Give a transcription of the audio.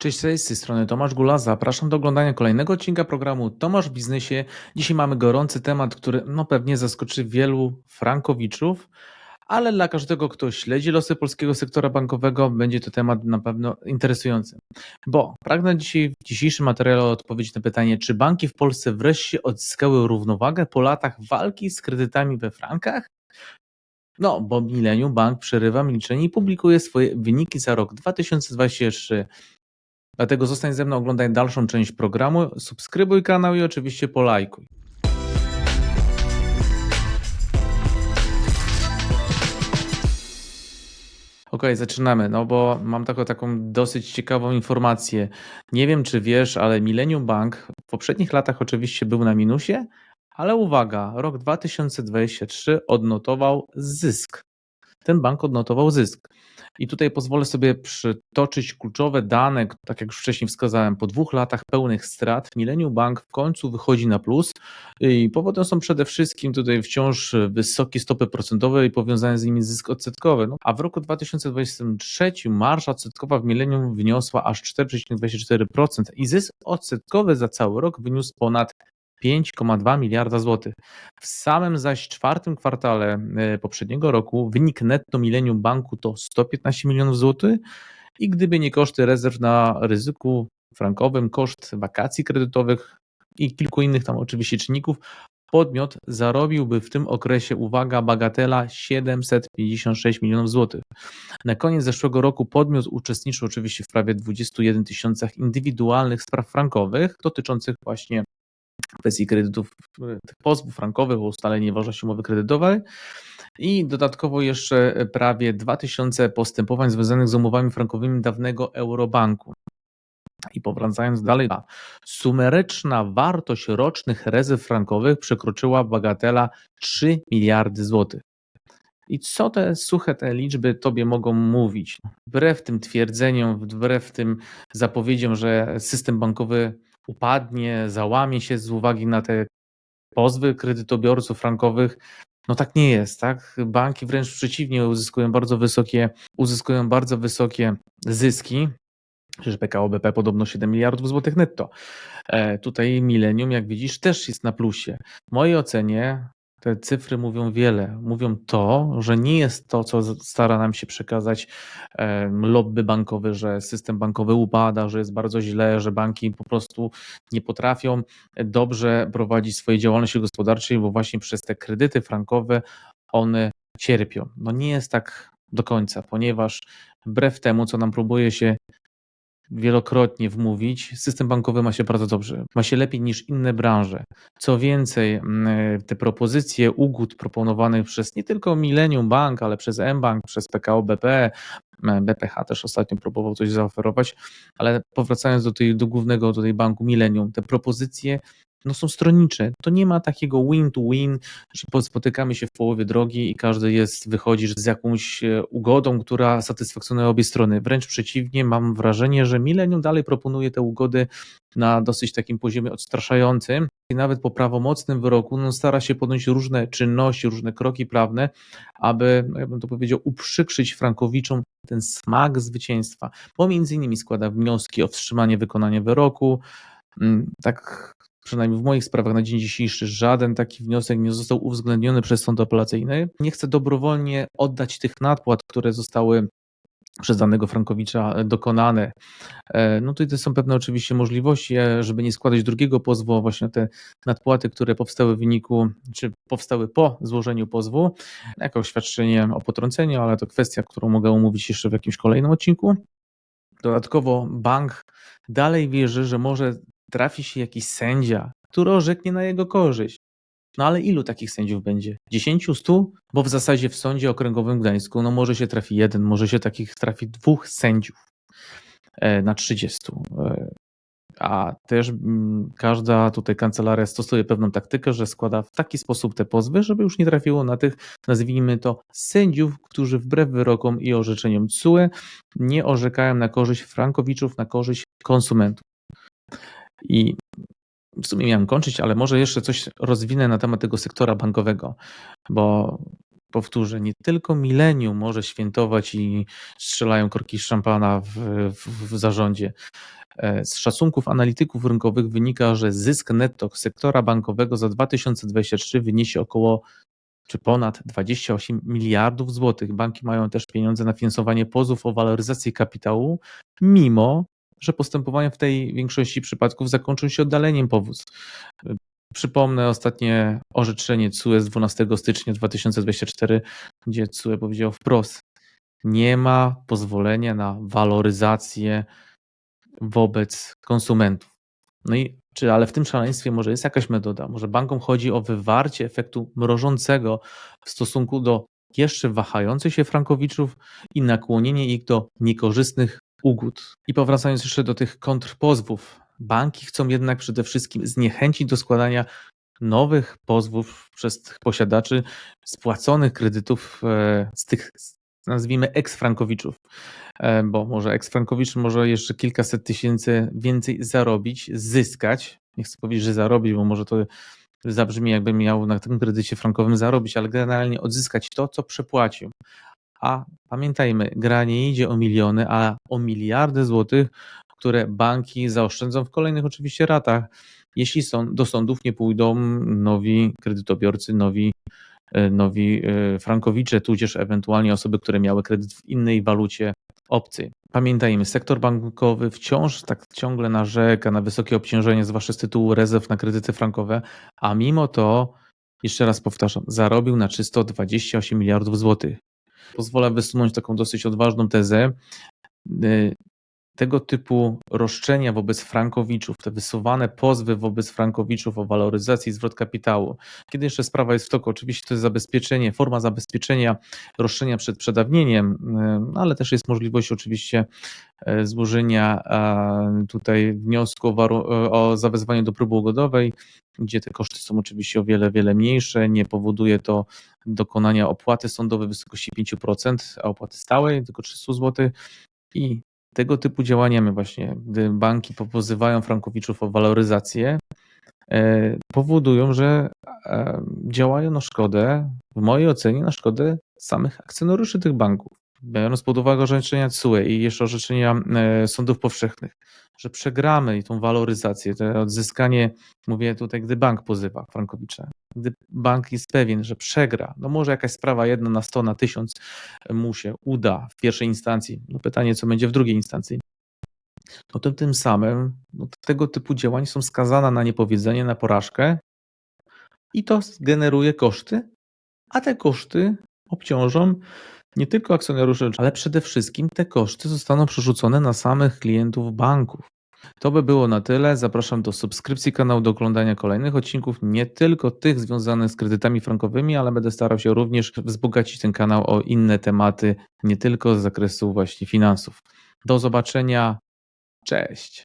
Cześć, cześć, z tej strony Tomasz Gula. Zapraszam do oglądania kolejnego odcinka programu Tomasz w Biznesie. Dzisiaj mamy gorący temat, który no pewnie zaskoczy wielu frankowiczów, ale dla każdego, kto śledzi losy polskiego sektora bankowego, będzie to temat na pewno interesujący. Bo pragnę dzisiaj w dzisiejszym materiale odpowiedzieć na pytanie, czy banki w Polsce wreszcie odzyskały równowagę po latach walki z kredytami we frankach? No, bo Millennium Bank przerywa milczenie i publikuje swoje wyniki za rok 2023. Dlatego zostań ze mną, oglądaj dalszą część programu, subskrybuj kanał i oczywiście polajkuj. Ok, zaczynamy, no bo mam taką, taką dosyć ciekawą informację. Nie wiem, czy wiesz, ale Millennium Bank w poprzednich latach oczywiście był na minusie, ale uwaga, rok 2023 odnotował zysk. Ten bank odnotował zysk. I tutaj pozwolę sobie przytoczyć kluczowe dane, tak jak już wcześniej wskazałem, po dwóch latach pełnych strat Millennium Bank w końcu wychodzi na plus i powodem są przede wszystkim tutaj wciąż wysokie stopy procentowe i powiązane z nimi zysk odsetkowy. No, a w roku 2023 marża odsetkowa w Millennium wyniosła aż 4,24% i zysk odsetkowy za cały rok wyniósł ponad 5,2 miliarda złotych. W samym zaś czwartym kwartale e, poprzedniego roku wynik netto Millennium Banku to 115 milionów złotych i gdyby nie koszty rezerw na ryzyku frankowym, koszt wakacji kredytowych i kilku innych tam oczywiście czynników, podmiot zarobiłby w tym okresie, uwaga, bagatela 756 milionów złotych. Na koniec zeszłego roku podmiot uczestniczył oczywiście w prawie 21 tysiącach indywidualnych spraw frankowych dotyczących właśnie kwestii kredytów, tych pozwów frankowych o ustalenie ważności umowy kredytowej i dodatkowo jeszcze prawie 2000 postępowań związanych z umowami frankowymi dawnego Eurobanku. I powracając dalej, sumeryczna wartość rocznych rezerw frankowych przekroczyła bagatela 3 miliardy złotych. I co te suche te liczby tobie mogą mówić? Wbrew tym twierdzeniom, wbrew tym zapowiedziom, że system bankowy upadnie, załamie się z uwagi na te pozwy kredytobiorców frankowych. No tak nie jest, tak? Banki wręcz przeciwnie uzyskują bardzo wysokie, uzyskują bardzo wysokie zyski. Przecież PKO BP podobno 7 miliardów złotych netto. E, tutaj Millennium, jak widzisz, też jest na plusie. W mojej ocenie te cyfry mówią wiele. Mówią to, że nie jest to, co stara nam się przekazać lobby bankowe, że system bankowy upada, że jest bardzo źle, że banki po prostu nie potrafią dobrze prowadzić swojej działalności gospodarczej, bo właśnie przez te kredyty frankowe one cierpią. No nie jest tak do końca, ponieważ wbrew temu, co nam próbuje się wielokrotnie wmówić, system bankowy ma się bardzo dobrze, ma się lepiej niż inne branże. Co więcej, te propozycje ugód proponowanych przez nie tylko Millennium Bank, ale przez mBank, przez PKO BP, BPH też ostatnio próbował coś zaoferować, ale powracając do, tej, do głównego do tej banku Millennium, te propozycje no są stronnicze. To nie ma takiego win-to-win, że spotykamy się w połowie drogi i każdy jest, wychodzi z jakąś e, ugodą, która satysfakcjonuje obie strony. Wręcz przeciwnie, mam wrażenie, że Millennium dalej proponuje te ugody na dosyć takim poziomie odstraszającym i nawet po prawomocnym wyroku no, stara się podjąć różne czynności, różne kroki prawne, aby, no, ja bym to powiedział, uprzykrzyć Frankowiczom ten smak zwycięstwa, bo między innymi składa wnioski o wstrzymanie wykonania wyroku, mm, tak przynajmniej w moich sprawach na dzień dzisiejszy, żaden taki wniosek nie został uwzględniony przez sąd apelacyjny. Nie chcę dobrowolnie oddać tych nadpłat, które zostały przez danego Frankowicza dokonane. E, no tutaj są pewne oczywiście możliwości, e, żeby nie składać drugiego pozwu, właśnie te nadpłaty, które powstały w wyniku, czy powstały po złożeniu pozwu, jako oświadczenie o potrąceniu, ale to kwestia, którą mogę omówić jeszcze w jakimś kolejnym odcinku. Dodatkowo bank dalej wierzy, że może trafi się jakiś sędzia, który orzeknie na jego korzyść. No ale ilu takich sędziów będzie? 10, 100? Bo w zasadzie w sądzie okręgowym Gdańsku no może się trafi jeden, może się takich trafi dwóch sędziów e, na 30. E, a też mm, każda tutaj kancelaria stosuje pewną taktykę, że składa w taki sposób te pozwy, żeby już nie trafiło na tych, nazwijmy to, sędziów, którzy wbrew wyrokom i orzeczeniom CUE nie orzekają na korzyść frankowiczów, na korzyść konsumentów. I w sumie miałem kończyć, ale może jeszcze coś rozwinę na temat tego sektora bankowego, bo powtórzę, nie tylko Millennium może świętować i strzelają korki szampana w, w, w zarządzie. E, Z szacunków analityków rynkowych wynika, że zysk netto sektora bankowego za 2023 wyniesie około czy ponad 28 miliardów złotych. Banki mają też pieniądze na finansowanie pozów o waloryzację kapitału, mimo że postępowania w tej większości przypadków zakończą się oddaleniem powództw. Przypomnę ostatnie orzeczenie CUE z 12 stycznia 2024, gdzie CUE powiedział wprost: Nie ma pozwolenia na waloryzację wobec konsumentów. No i czy ale w tym szaleństwie może jest jakaś metoda? Może bankom chodzi o wywarcie efektu mrożącego w stosunku do jeszcze wahających się frankowiczów i nakłonienie ich do niekorzystnych ugód. I powracając jeszcze do tych kontrpozwów, banki chcą jednak przede wszystkim zniechęcić do składania nowych pozwów przez tych posiadaczy spłaconych kredytów e, z tych, nazwijmy, eks-frankowiczów. E, Bo może eks-frankowicz może jeszcze kilkaset tysięcy więcej zarobić, zyskać. Nie chcę powiedzieć, że zarobić, bo może to zabrzmi, jakby miał na tym kredycie frankowym zarobić, ale generalnie odzyskać to, co przepłacił. A pamiętajmy, gra nie idzie o miliony, a o miliardy złotych, które banki zaoszczędzą w kolejnych oczywiście ratach, jeśli są, do sądów nie pójdą nowi kredytobiorcy, nowi, e, nowi e, frankowicze, tudzież ewentualnie osoby, które miały kredyt w innej walucie obcej. Pamiętajmy, sektor bankowy wciąż tak ciągle narzeka na wysokie obciążenie, zwłaszcza z tytułu rezerw na kredyty frankowe, a mimo to, jeszcze raz powtarzam, zarobił na czysto 28 miliardów złotych. Pozwolę wysunąć taką dosyć odważną tezę. Tego typu roszczenia wobec frankowiczów, te wysuwane pozwy wobec frankowiczów o waloryzacji zwrot kapitału, kiedy jeszcze sprawa jest w toku, oczywiście to jest zabezpieczenie, forma zabezpieczenia roszczenia przed przedawnieniem, no ale też jest możliwość oczywiście e, złożenia e, tutaj wniosku o, e, o zawezwanie do próby ugodowej, gdzie te koszty są oczywiście o wiele, wiele mniejsze, nie powoduje to dokonania opłaty sądowej w wysokości 5%, a opłaty stałej tylko 300 zł. I tego typu działaniami właśnie, gdy banki pozywają frankowiczów o waloryzację, e, powodują, że e, działają na szkodę, w mojej ocenie, na szkodę samych akcjonariuszy tych banków. Biorąc pod uwagę orzeczenia CUE i jeszcze orzeczenia e, sądów powszechnych, że przegramy tą waloryzację, to odzyskanie, mówię tutaj, gdy bank pozywa Frankowicza, gdy bank jest pewien, że przegra, no może jakaś sprawa jedna na 100, na 1000 mu się uda w pierwszej instancji, no pytanie, co będzie w drugiej instancji, no to tym samym no, tego typu działania są skazane na niepowiedzenie, na porażkę i to generuje koszty, a te koszty obciążą nie tylko akcjonariuszy, ale przede wszystkim te koszty zostaną przerzucone na samych klientów banków. To by było na tyle. Zapraszam do subskrypcji kanału, do oglądania kolejnych odcinków, nie tylko tych związanych z kredytami frankowymi, ale będę starał się również wzbogacić ten kanał o inne tematy, nie tylko z zakresu właśnie finansów. Do zobaczenia. Cześć.